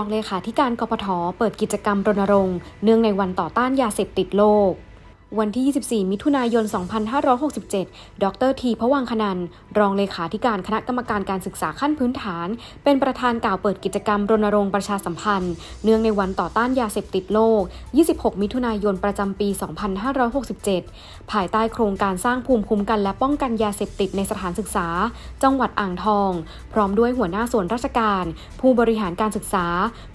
องเลขาธิการกปทเปิดกิจกรรมรณรงค์เนื่องในวันต่อต้านยาเสพติดโลก วันที่ 24 มิถุนายน 2567 ดรทีพวังคนัน รองเลขาธิการคณะกรรมการการศึกษาขั้นพื้นฐาน เป็นประธานกล่าวเปิดกิจกรรมรณรงค์ประชาสัมพันธ์ เนื่องในวันต่อต้านยาเสพติดโลก 26 มิถุนายน ประจำปี 2567 ภายใต้โครงการสร้างภูมิคุ้มกันและป้องกันยาเสพติดในสถานศึกษา จังหวัดอ่างทอง พร้อมด้วยหัวหน้าส่วนราชการ ผู้บริหารการศึกษา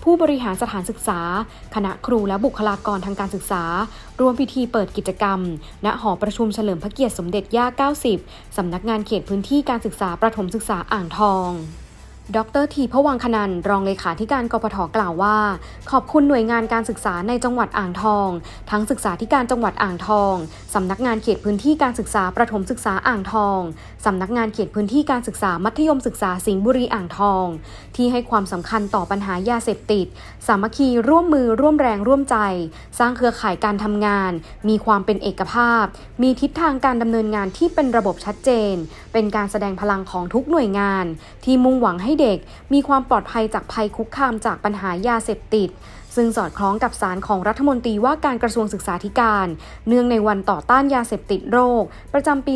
ผู้บริหารสถานศึกษา คณะครูและบุคลากรทางการศึกษาร่วมพิธีเปิดกิจกรรม ณ หอประชุมเฉลิมพระเกียรติสมเด็จย่า 90 สำนักงานเขตพื้นที่การศึกษาประถมศึกษาอ่างทอง ดรทีพวังคนันรองเลขาธิการกปทกล่าวว่า ขอบคุณหน่วยงานการศึกษาในจังหวัดอ่างทอง ทั้งศึกษาธิการจังหวัดอ่างทอง สำนักงานเขตพื้นที่การศึกษาประถมศึกษาอ่างทอง สำนักงานเขตพื้นที่การศึกษามัธยมศึกษาสิงห์บุรีอ่างทอง ที่ให้ความสำคัญต่อปัญหายาเสพติด สามัคคีร่วมมือร่วมแรงร่วมใจ สร้างเครือข่ายการทำงาน มีความเป็นเอกภาพ มีทิศทางการดำเนินงานที่เป็นระบบชัดเจน เป็นการแสดงพลังของทุกหน่วยงาน ที่มุ่งหวังให้เด็กมีความปลอดภัยจากภัยคุกคามจากปัญหายาเสพติด ซึ่งสอดคล้องกับสารของรัฐมนตรีว่าการกระทรวงศึกษาธิการ เนื่องในวันต่อต้านยาเสพติดโรค ประจำปี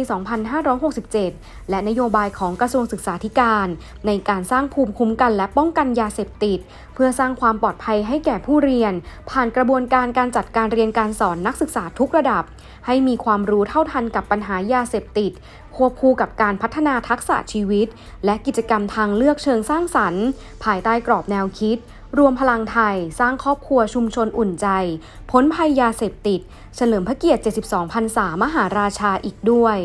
2567 และนโยบายของกระทรวงศึกษาธิการ ในการสร้างภูมิคุ้มกันและป้องกันยาเสพติด เพื่อสร้างความปลอดภัยให้แก่ผู้เรียน ผ่านกระบวนการการจัดการเรียนการสอนนักศึกษาทุกระดับ ให้มีความรู้เท่าทันกับปัญหายาเสพติดควบคู่กับการพัฒนาทักษะชีวิต และกิจกรรมทางเลือกเชิงสร้างสรรค์ ภายใต้กรอบแนวคิด รวมพลังไทย สร้างครอบครัวชุมชนอุ่นใจ พ้นภัยยาเสพติด เฉลิมพระเกียรติ 72พรรษามหาราชาอีกด้วย